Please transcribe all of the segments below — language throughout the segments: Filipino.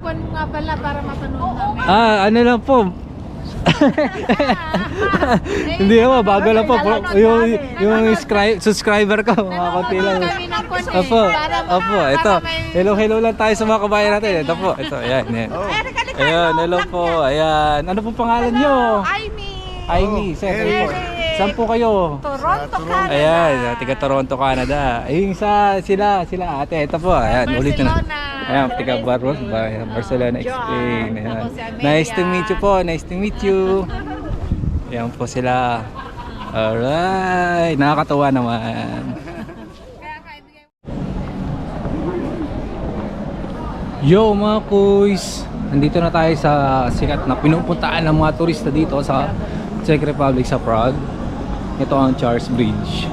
Kuwan mo nga pala para mapanood namin. Ah, ano lang po. Hindi naman, bago lang po. po yung, yung scri- subscriber ko, mga konti lang. kami ng konti. Opo, para ma- opo, para ito. may- Hello, hello lang tayo sa mga kabayan natin. Ito po, ito, ayan, ayan. Ayan, hello po, ayan. Ano po pangalan nyo? Amy! Aimee, sir, kayo po. Saan po kayo? Toronto, Canada. Ayan, tiga Toronto, Canada. Ayun sa sila, sila ate. Ito po, ayan, ulit na. Barcelona. Ayan, tiga Barros, Barcelona Explain. Ayan. Nice to meet you po, nice to meet you. Ayan po sila. Alright, nakakatawa naman. Yo mga kuys! Nandito na tayo sa sikat na pinupuntaan ng mga turista dito sa Czech Republic sa Prague. Ito ang Charles Bridge.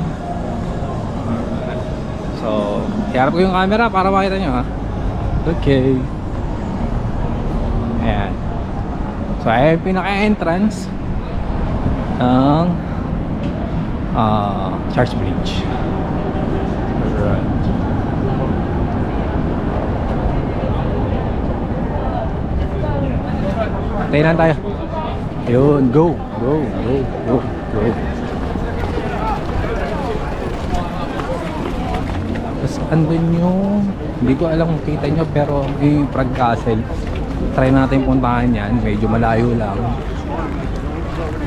So, iharap ko yung camera para makita nyo ha. Okay. Ayan. So, yung pinaka-entrance ng ah, Charles Bridge. Tayo lang tayo. Yun, go, go, go, go, go. Andun yung, hindi ko alam kung kita nyo pero yung Prague Castle. Try natin puntahan yan, medyo malayo lang.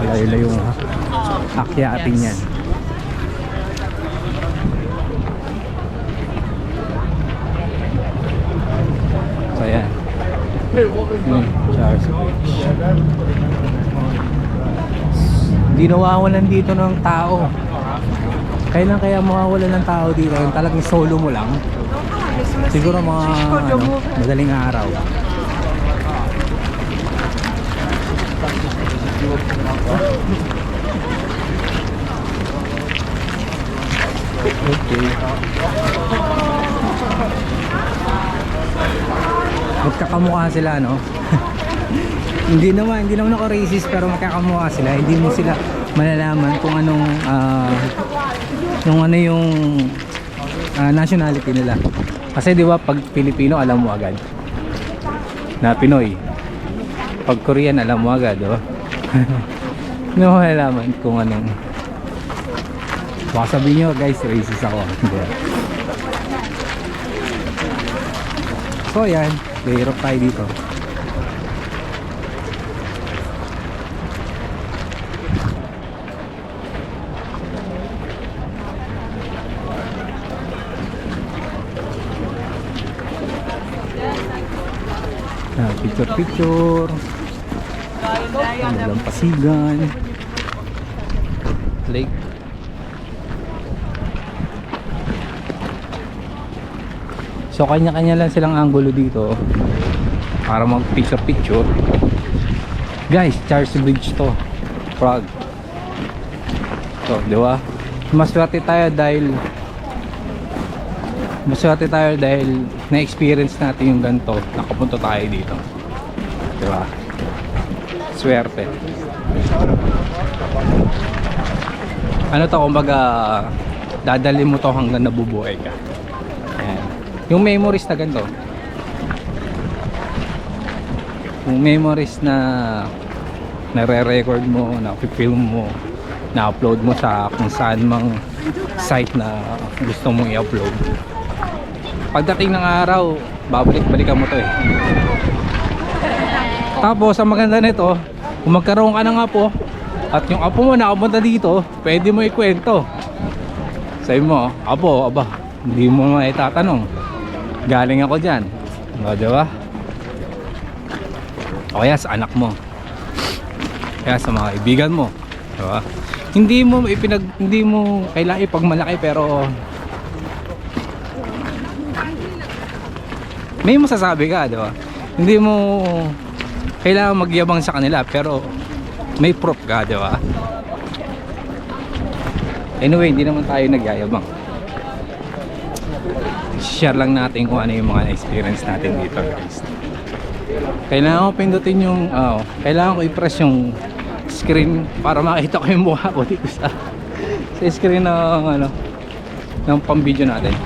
Malayo-layo nga. Akyatin yan. So yan. Hmm, Charles Bridge. Hindi nawawalan dito ng tao. Kailan kaya mawawalan ng tao dito? Yung talagang solo mo lang. Siguro mga ano, madaling araw. Okay. magkakamukha sila no hindi naman hindi naman ako racist pero magkakamukha sila hindi mo sila malalaman kung anong ah, yung ano yung ah, nationality nila. Kasi di ba pag Pilipino alam mo agad na Pinoy. Pag Korean alam mo agad di ba? Hindi mo malalaman kung anong baka sabihin nyo guys racist ako. So yan, gahirap tayo dito. Ah, picture picture. Magandang pasigan. Lake. So kanya-kanya lang silang angulo dito para mag picture picture. Guys, Charles Bridge to. Prague. So, di ba? Maswerte tayo dahil maswerte tayo dahil na-experience natin yung ganito. Nakapunta tayo dito. Di? Swerte. Ano to, kumbaga dadali mo to hanggang nabubuhay ka. Ayan. Yung memories na ganito. Yung memories na nare-record mo, na-film mo, na-upload mo sa kung saan mang site na gusto mong i-upload. Pagdating ng araw, babalik-balikan mo to eh. Tapos, ang maganda nito, kung magkaroon ka ng apo, at yung apo mo nakapunta dito, pwede mo ikwento. Sabi mo, apo, aba, hindi mo na itatanong. Galing ako dyan. O, di ba? O kaya sa anak mo. Kaya sa mga kaibigan mo. Di ba? Hindi mo ipinag hindi mo kailangan ipagmalaki pero may masasabi ka, di ba? Hindi mo kailangan magyabang sa kanila pero may proof ka, di ba? Anyway, hindi naman tayo nagyayabang. Share lang natin kung ano yung mga experience natin dito, guys. Kailangan ko pindutin yung, oh, kailangan ko i-press yung screen para makita ko yung mukha ko dito sa, sa screen ng, ano, ng pang video natin.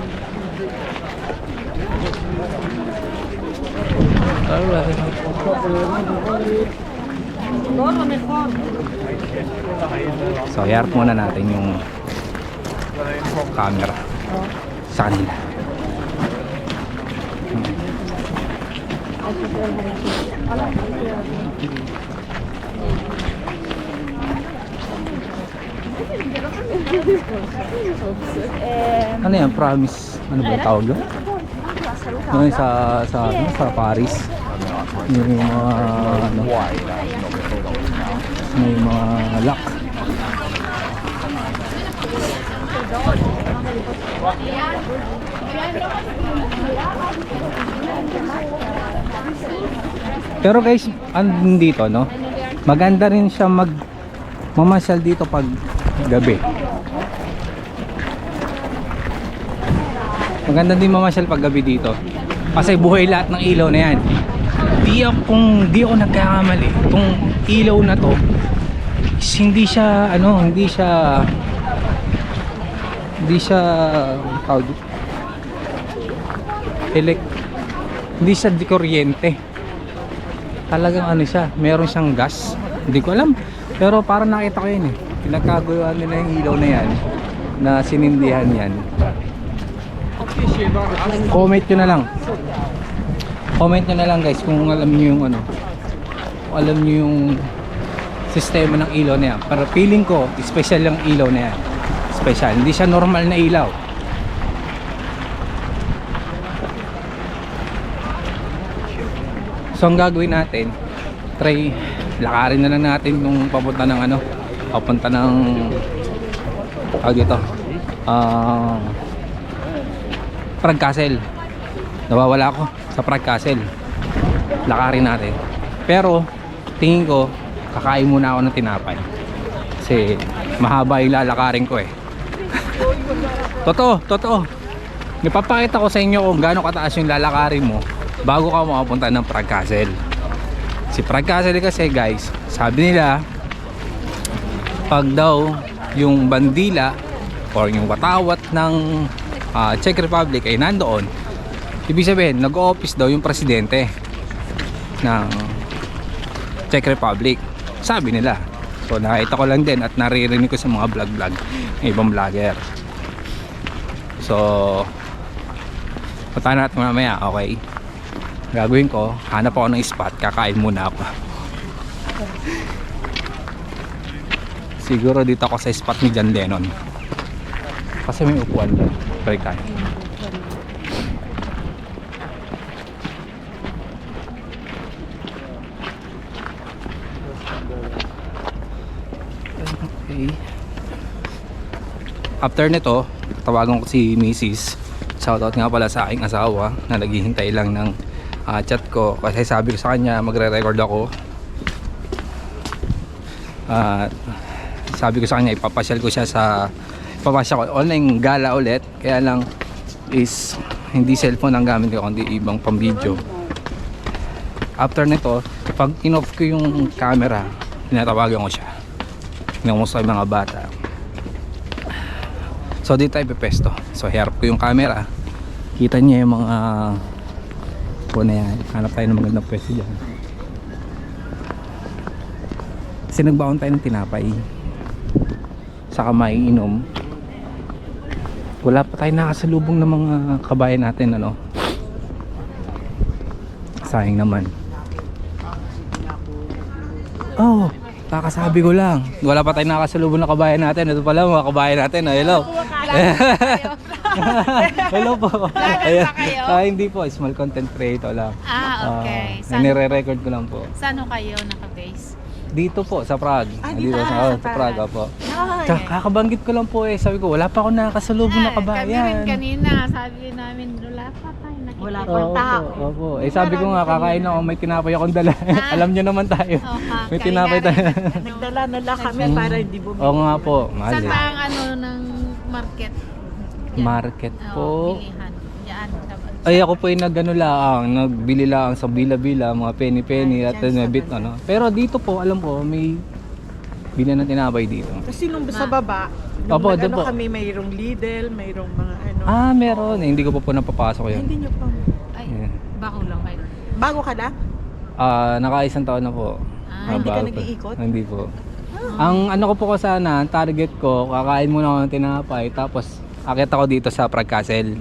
Alright. So, i-harp muna natin yung camera sa kanila. Ano yan? Promise? Ano ba tawag doon? Sa, sa, ano, sa Paris? Yung mga, ano, may mga lock. Pero guys, andun dito, no? Maganda rin siya mag mamasyal dito pag gabi. Maganda din mamasyal pag gabi dito. Kasi buhay lahat ng ilaw na yan. Di ako, di ako nagkakamali, itong ilaw na to, hindi siya, ano, hindi siya, hindi siya, tawag elek, hindi siya di kuryente. Talagang ano siya, meron siyang gas. Hindi ko alam. Pero parang nakita ko yun eh. Pinagkaguluhan nila yung ilaw na yan, na sinindihan yan. Comment nyo na lang. Comment nyo na lang guys kung alam nyo yung ano. Kung alam nyo yung sistema ng ilaw na yan. Para feeling ko, special yung ilaw na yan. Special. Hindi siya normal na ilaw. So ang gagawin natin, try lakarin na lang natin nung papunta ng ano, papunta ng tawag dito. Ah Prague Castle. Nawawala ako sa Prague Castle. Lakarin natin. Pero tingin ko kakain muna ako ng tinapay. Kasi mahaba yung lalakarin ko eh. totoo, totoo. Ipapakita ko sa inyo kung gaano kataas yung lalakarin mo bago ka makapunta ng Prague Castle. Si Prague Castle kasi guys, sabi nila pag daw yung bandila or yung watawat ng ah, Czech Republic ay nandoon, ibig sabihin nag-office daw yung presidente ng Czech Republic. Sabi nila. So nakita ko lang din at naririnig ko sa mga vlog-vlog ng ibang vlogger. So punta natin mamaya, okay? Gagawin ko, hanap ako ng spot, kakain muna ako. Siguro dito ako sa spot ni John Lennon. Kasi may upuan doon. Balik tayo. Okay. After nito, tawagan ko si Mrs. Shoutout nga pala sa aking asawa na naghihintay lang ng ah, chat ko kasi sabi ko sa kanya magre-record ako. At sabi ko sa kanya ipapasyal ko siya sa ipapasyal ko online gala ulit kaya lang is hindi cellphone ang gamit ko kundi ibang pang video after nito pag in-off ko yung camera tinatawagan ko siya Kinamusta yung mga bata. So dito tayo pepesto. So harap ko yung camera. Kita niya yung mga po na yan. Hanap tayo ng magandang pwesto dyan. Kasi nagbaon tayo ng tinapay. Saka maiinom. Wala pa tayo nakasalubong ng mga kabayan natin ano. Sayang naman. Oh, kakasabi ko lang. Wala pa tayong nakasalubong na kabayan natin. Ito pala mga kabayan natin. Oh, hello. hello po. Ayan. Ah, hindi po. Small content creator lang. Ah, okay. Ah, Saan, nire-record ko lang po. saan kayo naka-base? Dito po, sa Prague. Ah, dito, dito, sa, ah, oh, sa sa Prague, po. Ay. Tsaka kakabanggit ko lang po eh. Sabi ko, wala pa ako nakasalubong na Kami rin kabayan. kanina, sabi namin, wala pa tayo nakikita. Wala Oo, pang tao. Opo, opo. Eh sabi ko nga, kakain ako, may tinapay akong dala. Ah. Alam nyo naman tayo. Oh, ha, may tinapay tayo. rin. Nagdala na lang kami Mm. para hindi bumili. Oo nga po, Saan eh. ba ang ano ng market? Yan. Market po. bilihan. Ay ako po yung nagano lang, nagbili lang sa bila-bila, mga penny-penny Ay, at sa bit ano. Pero dito po, alam ko, may bili ng tinapay dito. Kasi nung sa baba, nung Opo, nag- doon ano po. kami, mayroong Lidl, mayroong mga ano. Ah, meron. Eh, hindi ko pa po napapasok yun. Hindi nyo pa. Ay, Yeah. bako lang kayo. Bago ka na? Ah, nakaisang taon na po. Ah, hindi ka bago pa. nag-iikot? Hindi po. Ang ano ko po ko sana, ang target ko, kakain muna ako ng tinapay, tapos akit ako dito sa Prague Castle.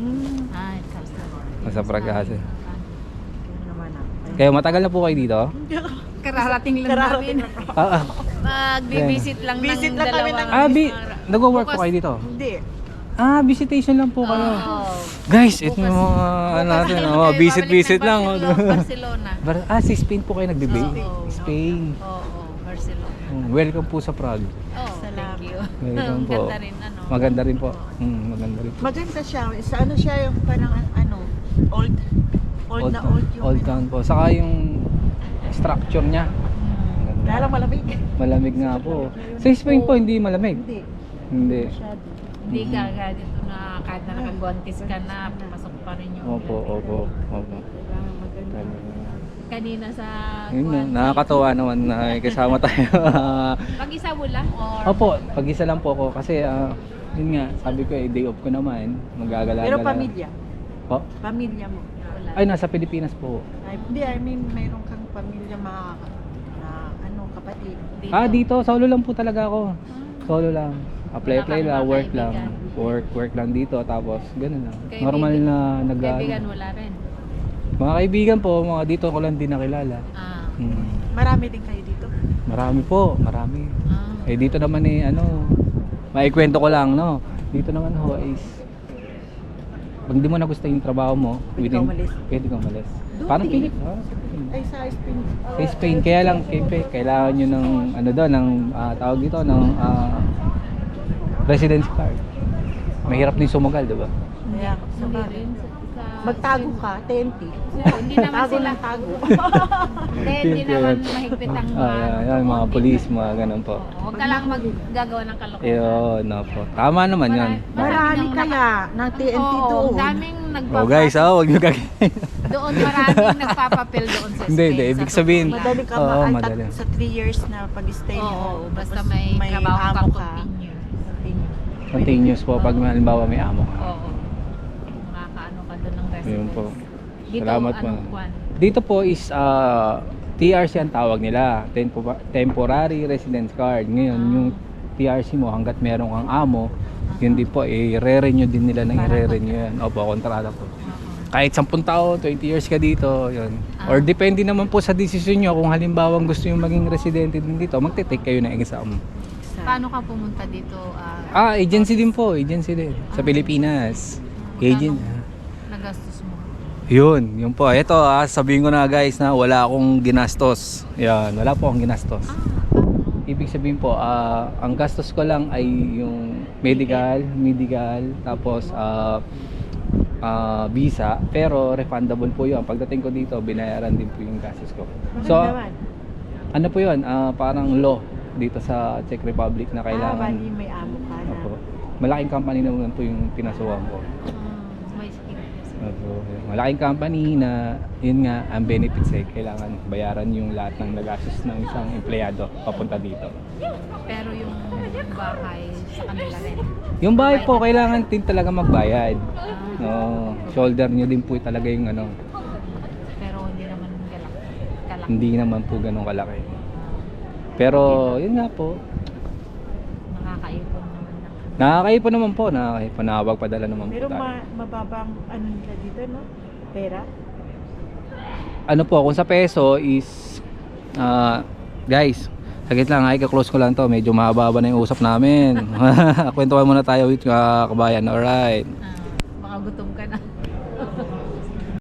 Ay, kasi. Sa Prague Castle. Naman ah. Kaya matagal na po kayo dito? Kararating lang Kararating namin. Ah, ah. Mag-visit lang Visit ng lang kami dalawang ng- ah bi, nag-work po Bukas- kayo dito? Hindi. Ah, visitation lang po kayo. Oo. Guys, ito yung mga ano natin, oh, kayo visit babalik visit ng lang. oh. Barcelona. Barcelona. Bar- ah, si Spain po kayo nagbe-base? Oo. Spain. Oo, oo, Barcelona. Hmm, Welcome po sa Prague. Oh, Salamat. thank you. Welcome Ang po. Ganda rin, ano. Maganda rin po. Hmm, maganda rin. Maganda siya. Sa ano siya yung parang ano, old. Old, na old yung Old town po. Saka yung structure niya. Maganda. Lalo malamig. Malamig nga po. Sa Spain po, hindi malamig. Hindi. Hindi. Masyado. Hindi ka ka dito na kahit na nakagwantis ka na, pasok pa rin yung Opo, opo, opo. Maganda. Kanina sa Yun na, nakakatawa naman na kasama tayo. Pag-isa mo lang or Opo, pag-isa lang po ako kasi ah, yun nga, sabi ko eh, day off ko naman. Magagala Pero pamilya. Po? Pamilya mo. wala? Ay, nasa Pilipinas po. Ay, hindi, I mean, mayroon kang pamilya mga na, ano, kapatid. Dito. Ah, dito, solo lang po talaga ako. Solo lang. Apply, Wala apply lang, work lang. Work, work lang dito, tapos ganun lang. Kaibigan- Normal na nag Kaibigan wala rin. Mga kaibigan po, mga dito ko lang din nakilala. Ah. Hmm. Marami din kayo dito. Marami po, marami. Ah. Eh dito naman eh ano, maikwento ko lang no. Dito naman ho is pag di mo na gusto yung trabaho mo, Pwede ka umalis. pwede ka umalis. Doon Parang. Pilip, ah, sa Pilip. Ay, sa Spain. Sa Spain, kaya lang, kaya, kailangan nyo ng, ano doon, ng, ah, tawag dito, ng ah, residence card. Mahirap din sumagal, di ba? Kaya, Hindi rin. Magtago ka, tenti. Hindi naman Tago sila. ng tago. Hindi, hindi naman mahigpit ang Ah, yan, yan, mga police, mga ganun po. Oo, Huwag ka lang maggagawa ng kalokohan. Yun, no po. Tama naman yun. Marami kaya ng TNT Oo, doon. daming nagpapa... Oh guys, ah, huwag nyo gagawin. Doon maraming nagpapapel doon sa Hindi, Spain, hindi. sa Ibig sabihin, Sofia. Madali ka Oo, tat- madali. sa 3 years na pag-stay mo. Oo, basta tapos may, trabaho ka. continue. Continue. Continuous po pag halimbawa may amo ka. Oo. Makakaano ka doon ng residence. Yun po. Dito, Salamat po. anong kwan? Dito po is ah, TRC ang tawag nila, Tempo- Temporary Residence Card. Ngayon, Ah. yung TRC mo hanggat meron kang amo, yun din po, i-re-renew din nila ng i-re-renew yan. Opo, kontrata po. Kahit 10 taon, 20 years ka dito, yun. Ah. Or depende naman po sa desisyon nyo kung halimbawa gusto yung maging residente din dito, magte-take kayo ng exam. Paano ka pumunta dito? ah, Ah, agency din po, agency din. Sa Pilipinas. Agent. Yun, yun po. Ito ah, sabihin ko na guys na wala akong ginastos. Yan, wala po akong ginastos. Ah? Ibig sabihin po, ah, ang gastos ko lang ay yung medical, medical, tapos ah, ah, visa, pero refundable po yun. Pagdating ko dito, binayaran din po yung gastos ko. So, naman? ano po yun, ah, parang law dito sa Czech Republic na Ah, kailangan. may amo ka na. Opo. Malaking company naman po yung pinasuhan ko. Ah. Opo. Malaking company na yun nga ang benefits eh kailangan bayaran yung lahat ng nagastos ng isang empleyado papunta dito. Pero yung bahay sa kanila rin. Yung bahay po kailangan din talaga magbayad. Ah, No, shoulder nyo din po talaga yung ano, pero hindi naman galak. Kalak. hindi naman po ganun kalaki. Pero yun nga po, Nakakaipon naman nakakaipon naman po, nakakaipon, nakapagpadala naman po Pero tayo. ma- mababang ano nila dito, no? Pera? ano po, kung sa peso is ah guys, saglit lang, ay ka-close ko lang to, medyo mahaba na yung usap namin. Kwentuhan muna tayo with uh, kabayan, alright. Ah, baka gutom ka na.